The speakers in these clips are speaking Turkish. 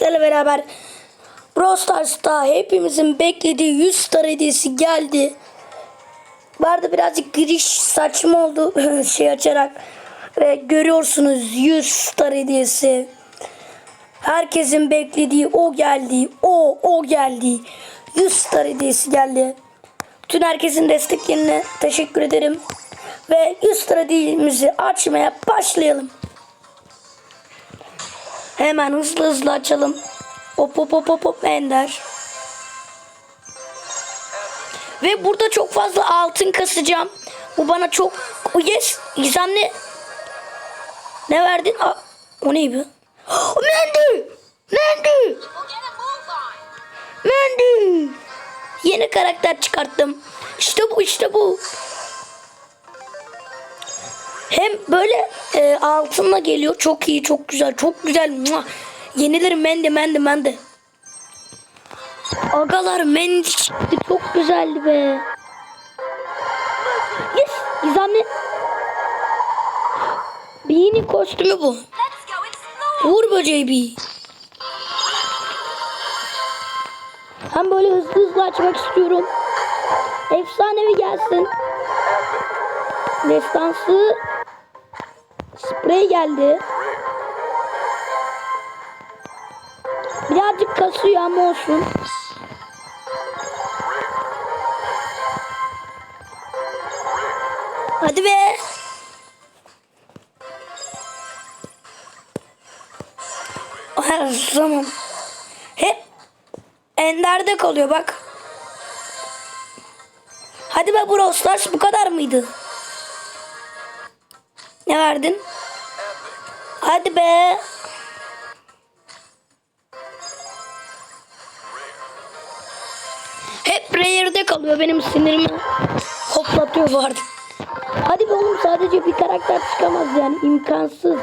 sizlerle beraber Brawl Stars'ta hepimizin beklediği 100 star hediyesi geldi. Vardı birazcık giriş saçma oldu şey açarak. Ve görüyorsunuz 100 star hediyesi. Herkesin beklediği o geldi. O o geldi. 100 star hediyesi geldi. Tüm herkesin desteklerine teşekkür ederim. Ve 100 star hediyemizi açmaya başlayalım. Hemen hızlı hızlı açalım. Hop hop hop hop hop ender. Ve burada çok fazla altın kasacağım. Bu bana çok... Yes! Gizem ne? Ne verdin? Aa, o ne bu? Mendi! Mendi! Mendi! Yeni karakter çıkarttım. İşte bu işte bu. Hem böyle e, altınla geliyor. Çok iyi, çok güzel, çok güzel. Mua. Yenileri mendi, mendi, mendi. Agalar mendi çıktı. Çok güzeldi be. Yes, gizemli. Bee'nin kostümü bu. Uğur böceği Bee. Hem böyle hızlı hızlı açmak istiyorum. Efsanevi gelsin. Destansı sprey geldi. Birazcık kasıyor ama olsun. Hadi be. Her zaman. Hep Ender'de kalıyor bak. Hadi be Brawl Stars bu kadar mıydı? Ne verdin? Hadi be. Hep Rayer'de kalıyor benim sinirimi hoplatıyor vardı. Hadi be oğlum sadece bir karakter çıkamaz yani imkansız.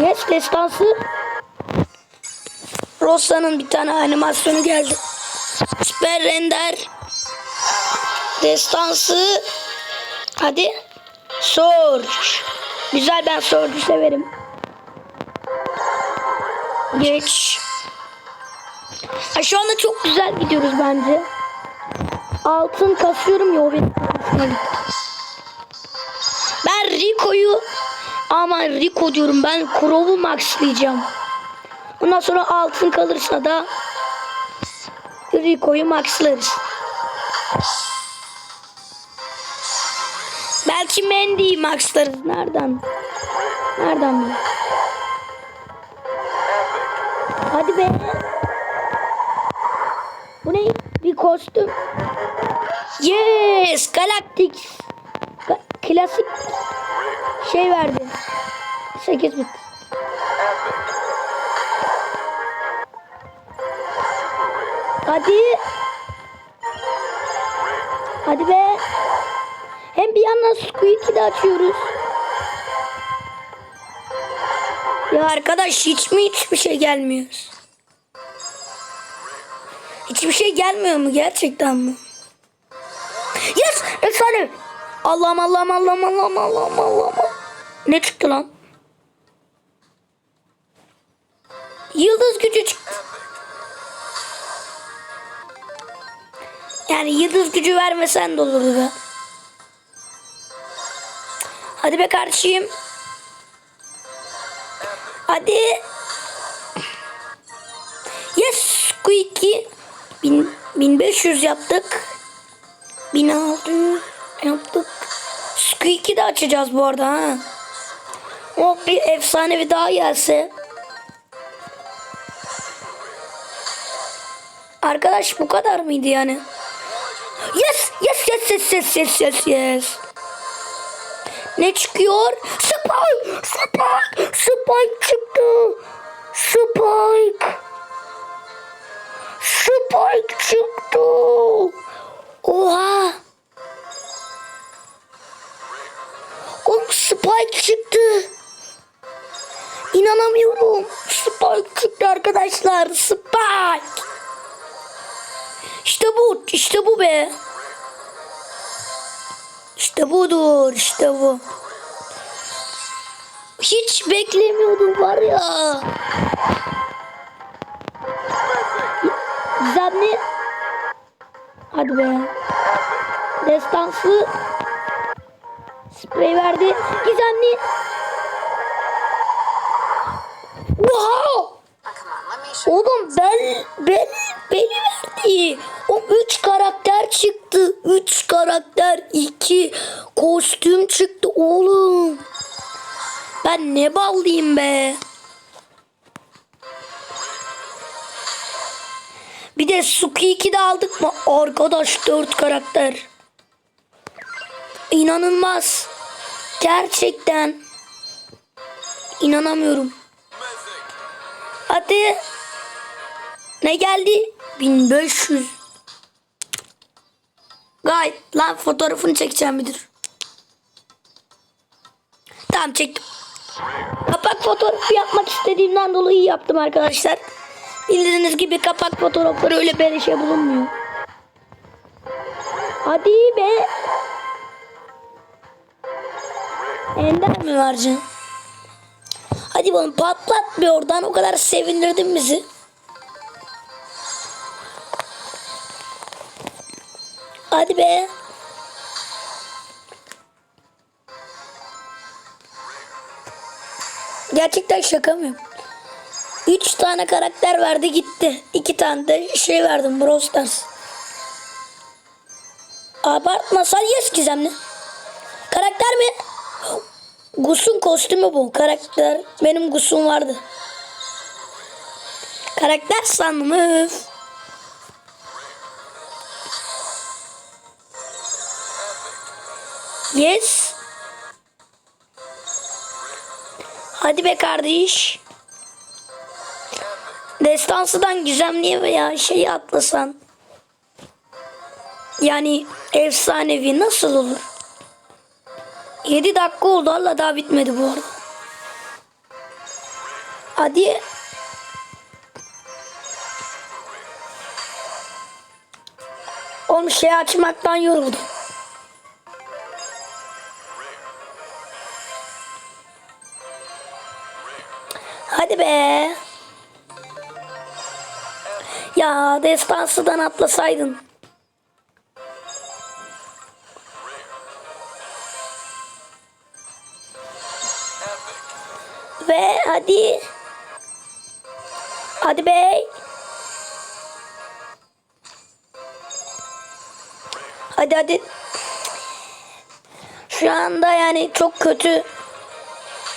Yes destansı. Rosa'nın bir tane animasyonu geldi. Süper render. Destansı. Hadi. Surge. Güzel ben Surge'u severim. Geç. Ha, şu anda çok güzel gidiyoruz bence. Altın kasıyorum ya o benim. Ben Rico'yu ama Rico diyorum ben Crow'u maxlayacağım. Ondan sonra altın kalırsa da Rico'yu maxlarız. Belki Mandy'yi maxlarız. Nereden? Nereden bu? Hadi be. Bu ne? Bir kostüm. Yes! Galactic. Ga- klasik şey verdi. 8 bit. Hadi. Hadi be. Yandan Squeak'i de açıyoruz. Ya arkadaş hiç mi hiçbir şey gelmiyor? Hiçbir şey gelmiyor mu gerçekten mi? Yes! Efsane! Allah'ım Allah'ım Allah'ım Allah'ım Allah'ım Allah'ım. Ne çıktı lan? Yıldız gücü çıktı. Yani yıldız gücü vermesen de olurdu. Hadi be kardeşim. Hadi. Yes Squeaky. Bin, 1500 yaptık. 1600 yaptık. Squeaky de açacağız bu arada ha. O bir efsane bir daha gelse. Arkadaş bu kadar mıydı yani? Yes, yes, yes, yes, yes, yes, yes, yes. Ne çıkıyor? Spike, Spike, Spike çıktı. Spike. Spike çıktı. Oha. O Spike çıktı. İnanamıyorum. Spike çıktı arkadaşlar. Spike. İşte bu. işte bu be. İşte budur. işte bu. Hiç beklemiyordum var ya. Gizemli. Hadi be. Destansı. Sprey verdi. Gizemli. Ne ballıyım be. Bir de Suki 2'de aldık mı? Arkadaş dört karakter. İnanılmaz. Gerçekten. İnanamıyorum. Hadi. Ne geldi? 1500. Gayet lan fotoğrafını çekeceğim müdür. Tamam çektim. Kapak fotoğrafı yapmak istediğimden dolayı yaptım arkadaşlar. Bildiğiniz gibi kapak fotoğrafları öyle beleşe bulunmuyor. Hadi be. Ender mi vereceksin? Hadi bakalım patlat bir oradan o kadar sevindirdin bizi. Hadi be. Gerçekten şaka mı? Üç tane karakter verdi gitti. İki tane de şey verdim Brawl Stars. Abartmasan yes gizemli. Karakter mi? Gus'un kostümü bu. Karakter. Benim Gus'um vardı. Karakter sandım öf. Yes. Hadi be kardeş. Destansıdan gizemliye veya şeyi atlasan. Yani efsanevi nasıl olur? 7 dakika oldu Allah daha bitmedi bu arada. Hadi. Oğlum şey açmaktan yoruldum. Hadi be. Ya destansıdan atlasaydın. Ve hadi. Hadi bey. Hadi hadi. Şu anda yani çok kötü.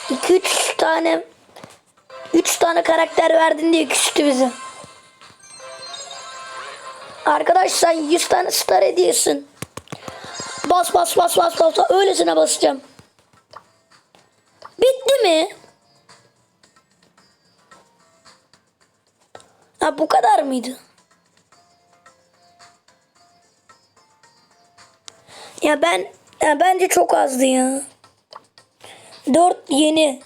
2-3 tane 3 tane karakter verdin diye küstü bizi. Arkadaş sen 100 tane star ediyorsun. Bas bas bas bas bas. Öylesine basacağım. Bitti mi? Ha bu kadar mıydı? Ya ben ya bence çok azdı ya. 4 yeni.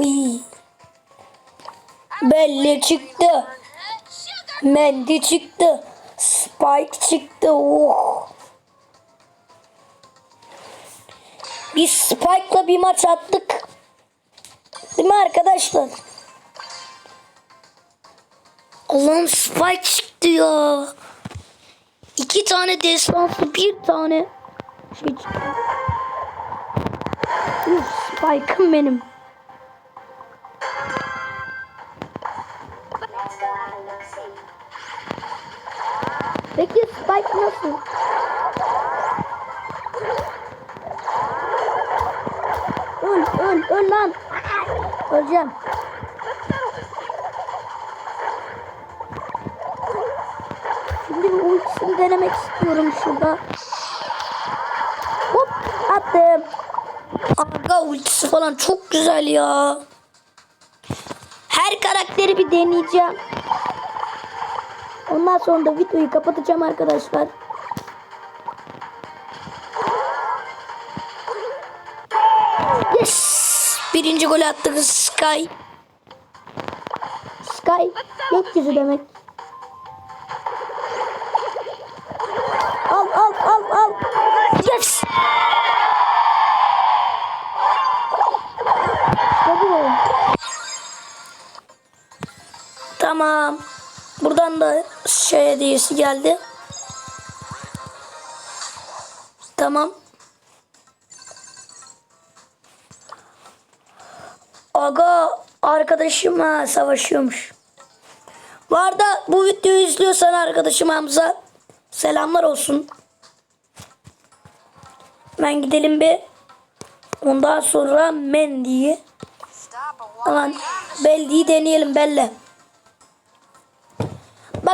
Uy. Belli çıktı. Mendi çıktı. Spike çıktı. Oh. Biz Spike'la bir maç attık. Değil mi arkadaşlar? Allah'ım Spike çıktı ya. İki tane destansı bir tane şey Spike'ım benim. Peki Spike nasıl? Öl, öl, öl lan. Öleceğim. Şimdi bir ultisini denemek istiyorum şurada. Hop attım. Aga ultisi falan çok güzel ya. Her karakteri bir deneyeceğim. Ondan sonra da videoyu kapatacağım arkadaşlar. Yes! Birinci gol attık Sky. Sky gökyüzü demek. Al al al al. Yes! Tamam. Buradan da şey hediyesi geldi. Tamam. Aga arkadaşımla savaşıyormuş. Bu arada bu videoyu izliyorsan arkadaşım Hamza selamlar olsun. Ben gidelim bir. Ondan sonra Mendy'yi. Aman Belli'yi deneyelim Belle.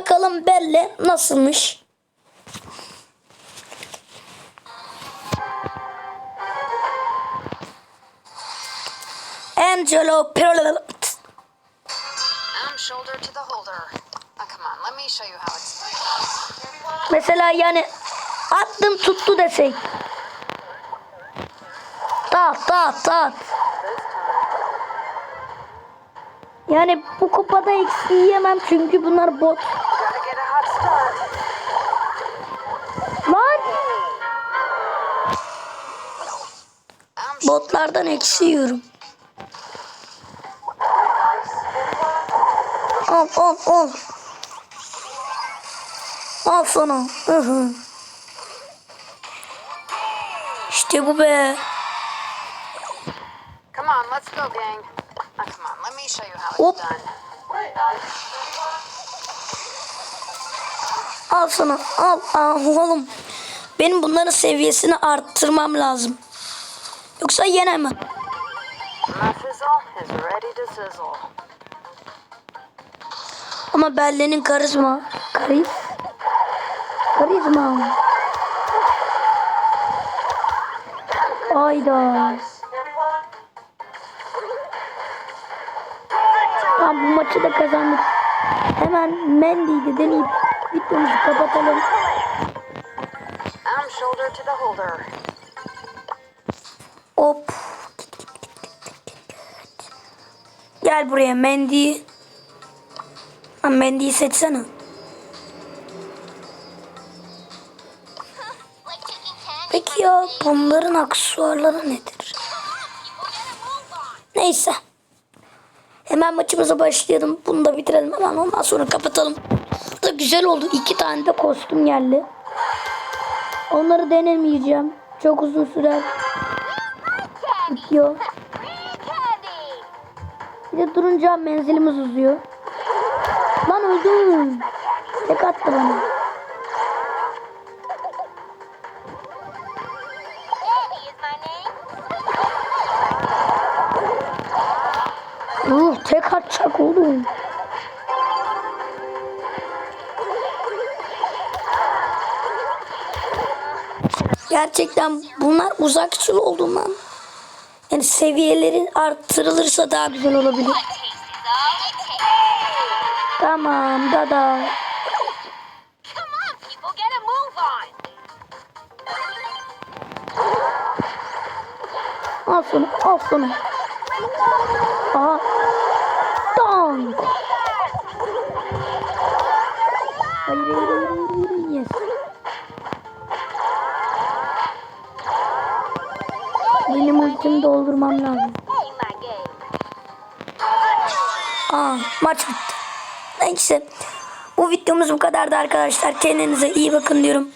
Bakalım Belle nasılmış. Angelo Pirlo. İt's Mesela yani attım tuttu desek. Tak tak tak. Yani bu kupada eksi yiyemem çünkü bunlar bot. Botlardan eksi yiyorum. Al al al. Al sana. İşte bu be. Come on, let's go, gang. Now, come on, let me show you how it's Hop. done. Al sana. Al. Al oğlum. Benim bunların seviyesini arttırmam lazım. Yoksa yenemem. Ama Belle'nin karizma. Kariz. Karizma. Ayda. Tamam bu maçı da kazandık. Hemen Mendy'yi de deneyip videomuzu kapatalım. I'm shoulder to the holder. Hop. Gel buraya Mendy. Ha, Mendy'yi seçsene. Peki ya bunların aksesuarları nedir? Neyse. Hemen maçımıza başlayalım. Bunu da bitirelim hemen ondan sonra kapatalım. Da güzel oldu. İki tane de kostüm geldi. Onları denemeyeceğim. Çok uzun sürer. Bitiyor. Bir de durunca menzilimiz uzuyor. Lan öldüm. Tek attı bana. Uh, tek atacak oğlum. Gerçekten bunlar uzakçıl olduğundan yani seviyeleri arttırılırsa daha güzel olabilir. Tamam dada. Al şunu al şunu. Aha. Donk. Hayır hayır hayır, hayır. Yes. Ultimi doldurmam lazım. Aa, maç bitti. Neyse. Bu videomuz bu kadardı arkadaşlar. Kendinize iyi bakın diyorum.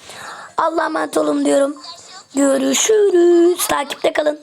Allah'a emanet olun diyorum. Görüşürüz. Takipte kalın.